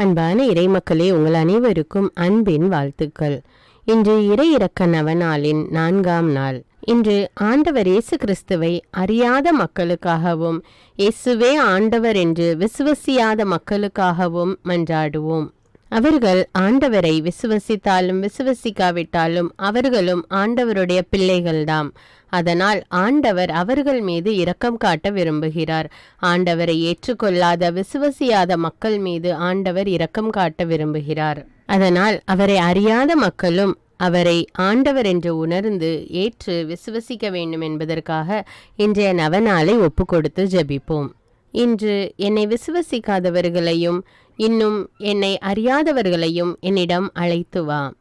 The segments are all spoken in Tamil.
அன்பான இறைமக்களே உங்கள் அனைவருக்கும் அன்பின் வாழ்த்துக்கள். இன்று இறை இறக்க நவநாளின் நான்காம் நாள். இன்று ஆண்டவர் இயேசு கிறிஸ்துவை அறியாத மக்களுக்காகவும் இயேசுவே ஆண்டவர் என்று விசுவசியாத மக்களுக்காகவும் மன்றாடுவோம். அவர்கள் ஆண்டவரை விசுவசித்தாலும் விசுவசிக்காவிட்டாலும் அவர்களும் ஆண்டவருடைய பிள்ளைகள்தாம். அதனால் ஆண்டவர் அவர்கள் மீது இரக்கம் காட்ட விரும்புகிறார். ஆண்டவரை ஏற்றுக்கொள்ளாத விசுவசியாத மக்கள் மீது ஆண்டவர் இரக்கம் காட்ட விரும்புகிறார். அதனால் அவரை அறியாத மக்களும் அவரை ஆண்டவர் என்று உணர்ந்து ஏற்று விசுவசிக்க வேண்டும் என்பதற்காக இன்றைய நவநாளை ஒப்பு கொடுத்து ஜபிப்போம். இன்று என்னை விசுவசிக்காதவர்களையும் இன்னும் என்னை அறியாதவர்களையும் என்னிடம் அழைத்து வா.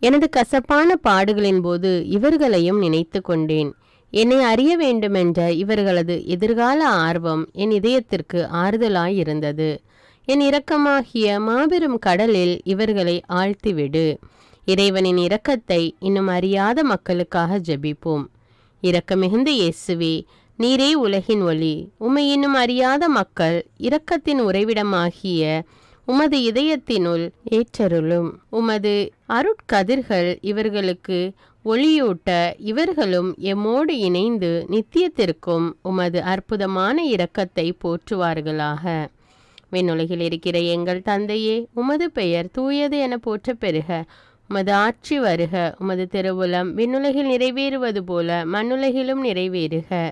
எனது கசப்பான பாடுகளின் போது இவர்களையும் நினைத்து கொண்டேன். என்னை அறிய வேண்டுமென்ற இவர்களது எதிர்கால ஆர்வம் என் இதயத்திற்கு ஆறுதலாயிருந்தது. என் இரக்கமாகிய மாபெரும் கடலில் இவர்களை ஆழ்த்திவிடு. இறைவனின் இரக்கத்தை இன்னும் அறியாத மக்களுக்காக ஜெபிப்போம். இரக்கமிகுந்த இயேசுவே நீரே உலகின் ஒளி. உம்மை இன்னும் அறியாத மக்கள் இரக்கத்தின் உறைவிடமாகிய உமது இதயத்தினுள் ஏற்றருளும். உமது அருட்கதிர்கள் இவர்களுக்கு ஒளியூட்ட இவர்களும் எம்மோடு இணைந்து நித்தியத்திற்கும் உமது அற்புதமான இரக்கத்தை போற்றுவார்களாக. விண்ணுலகில் இருக்கிற எங்கள் தந்தையே உமது பெயர் தூயது என போற்ற பெறுக உமது ஆட்சி வருக உமது திருவுலம் விண்ணுலகில் நிறைவேறுவது போல மண்ணுலகிலும் நிறைவேறுக.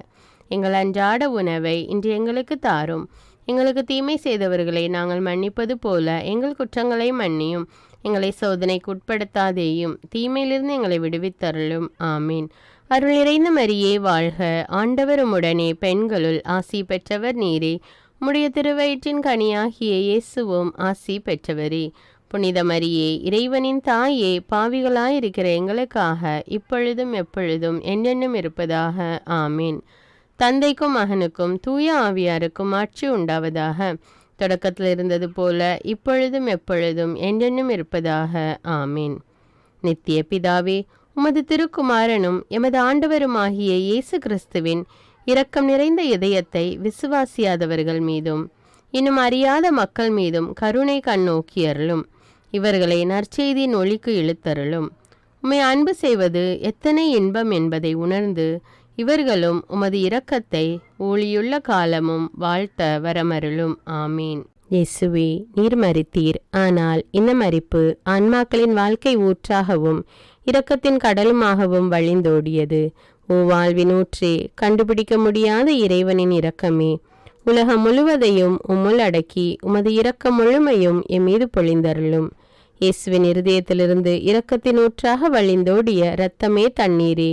எங்கள் அன்றாட உணவை இன்று எங்களுக்கு தாரும். எங்களுக்கு தீமை செய்தவர்களை நாங்கள் மன்னிப்பது போல எங்கள் குற்றங்களை மன்னியும். எங்களை சோதனைக்கு உட்படுத்தாதேயும் தீமையிலிருந்து எங்களை விடுவித்தருளும். ஆமீன். அருள் நிறைந்த மரியே வாழ்க. ஆண்டவருமுடனே பெண்களுள் ஆசி பெற்றவர் நீரே. உம்முடைய திருவயிற்றின் கனியாகிய இயேசுவும் ஆசி பெற்றவரே. புனித மரியே இறைவனின் தாயே பாவிகளாயிருக்கிற எங்களுக்காக இப்பொழுதும் எப்பொழுதும் என்னென்னும் இருப்பதாக. ஆமீன். தந்தைக்கும் மகனுக்கும் தூய ஆவியாருக்கும் ஆட்சி உண்டாவதாக. தொடக்கத்தில் இருந்தது போல இப்பொழுதும் எப்பொழுதும் என்றென்னும் இருப்பதாக. ஆமீன். நித்திய பிதாவே உமது திருக்குமாரனும் எமது ஆண்டவருமாகிய இயேசு கிறிஸ்துவின் இரக்கம் நிறைந்த இதயத்தை விசுவாசியாதவர்கள் மீதும் இன்னும் அறியாத மக்கள் மீதும் கருணை கண்ணோக்கியருளும் இவர்களை நற்செய்தியின் ஒளிக்கு இழுத்தருளும். உம்மை அன்பு செய்வது எத்தனை இன்பம் என்பதை உணர்ந்து இவர்களும் உமது இரக்கத்தை ஊழியுள்ள காலமும் வாழ்த்த வரமருளும். ஆமீன். இயேசுவே நீர் மறித்தீர் ஆனால் இந்த மறிப்பு ஆன்மாக்களின் வாழ்க்கை ஊற்றாகவும் இரக்கத்தின் கடலுமாகவும் வழிந்தோடியது. ஓ வாழ்வின் ஊற்றே கண்டுபிடிக்க முடியாத இறைவனின் இரக்கமே. உலகம் முழுவதையும் உம்முள் அடக்கி உமது இரக்கம் முழுமையும் எம் மீது பொழிந்தருளும். இயேசுவின் இருதயத்திலிருந்து இரக்கத்தின் ஊற்றாக வழிந்தோடிய இரத்தமே தண்ணீரே.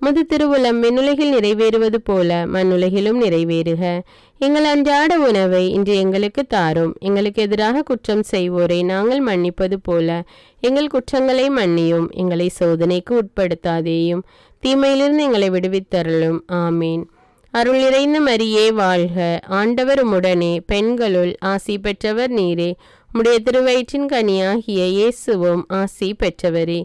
முது திருவுளம் விண்ணுலகில் நிறைவேறுவது போல மண்ணுலகிலும் நிறைவேறுக. எங்கள் அன்றாட உணவை இன்று எங்களுக்கு தாரும். எங்களுக்கு எதிராக குற்றம் செய்வோரை நாங்கள் மன்னிப்பது போல எங்கள் குற்றங்களை மன்னியும். எங்களை சோதனைக்கு உட்படுத்தாதேயும். தீமையிலிருந்து எங்களை விடுவித்தருளும். ஆமீன். அருள் நிறைந்த மரியே வாழ்க. ஆண்டவர் உடனே பெண்களுள் ஆசி பெற்றவர் நீரே. உம்முடைய திருவயிற்றின் கனியாகிய இயேசுவும் ஆசி பெற்றவரே.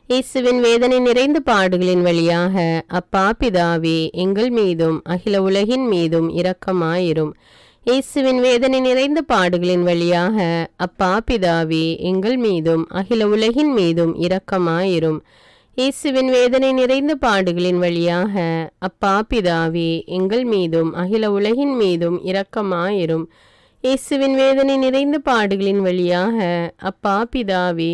இயேசுவின் வேதனை நிறைந்த பாடுகளின் வழியாக அப்பா பிதாவே எங்கள் மீதும் அகில உலகின் மீதும் இரக்கமாயிரும். இயேசுவின் வேதனை நிறைந்த பாடுகளின் வழியாக அப்பா பிதாவே எங்கள் மீதும் அகில உலகின் மீதும் இரக்கமாயிரும். இயேசுவின் வேதனை நிறைந்த பாடுகளின் வழியாக அப்பா பிதாவே எங்கள் மீதும் அகில உலகின் மீதும் இரக்கமாயிரும். இயேசுவின் வேதனை நிறைந்த பாடுகளின் வழியாக அப்பா பிதாவே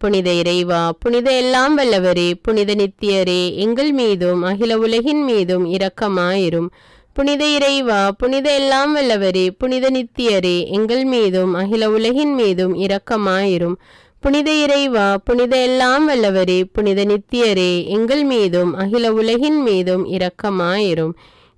புனித இறைவா புனித எல்லாம் வல்லவரே புனித நித்தியரே எங்கள் மீதும் அகில உலகின் மீதும் இரக்கமாயிரும். புனித இறைவா புனித எல்லாம் வல்லவரே புனித நித்தியரே எங்கள் மீதும் அகில உலகின் மீதும் இரக்கமாயிரும். புனித இறைவா புனித எல்லாம் வல்லவரே புனித நித்தியரே எங்கள் மீதும் அகில உலகின் மீதும் இரக்கமாயிரும்.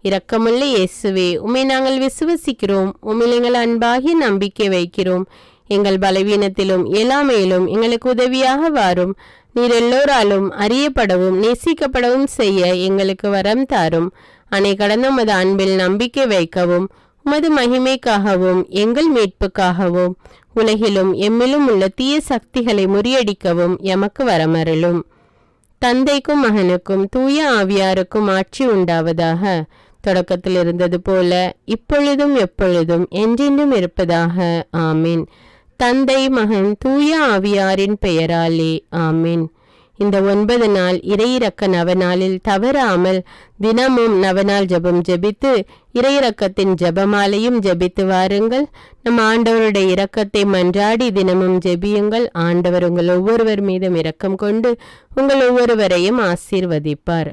இரக்கமுள்ள இயேசுவே உமை நாங்கள் விசுவசிக்கிறோம். உம்மில் எங்கள் அன்பாகி நம்பிக்கை வைக்கிறோம். எங்கள் பலவீனத்திலும் இயலாமையிலும் எங்களுக்கு உதவியாக வாரும். நீர் எல்லோராலும் அறியப்படவும் நேசிக்கப்படவும் செய்ய எங்களுக்கு வரம் தாரும். அணை கடந்த உமது அன்பில் நம்பிக்கை வைக்கவும் உமது மகிமைக்காகவும் எங்கள் மீட்புக்காகவும் உலகிலும் எம்மிலும் உள்ள தீய சக்திகளை முறியடிக்கவும் எமக்கு வரமருளும். தந்தைக்கும் மகனுக்கும் தூய ஆவியாருக்கும் ஆட்சி உண்டாவதாக. தொடக்கத்தில் இருந்தது போல இப்பொழுதும் எப்பொழுதும் என்றென்றும் இருப்பதாக. ஆமீன். தந்தை மகன் தூய ஆவியாரின் பெயராலே. ஆமீன். இந்த ஒன்பது நாள் இறையிறக்க நவநாளில் தவறாமல் தினமும் நவநாள் ஜெபம் ஜெபித்து இறையிறக்கத்தின் ஜெபமாலையும் ஜெபித்து வாருங்கள். நம் ஆண்டவருடைய இரக்கத்தை மன்றாடி தினமும் ஜெபியுங்கள். ஆண்டவர் உங்கள் ஒவ்வொருவர் மீதும் இரக்கம் கொண்டு உங்கள் ஒவ்வொருவரையும் ஆசீர்வதிப்பார்.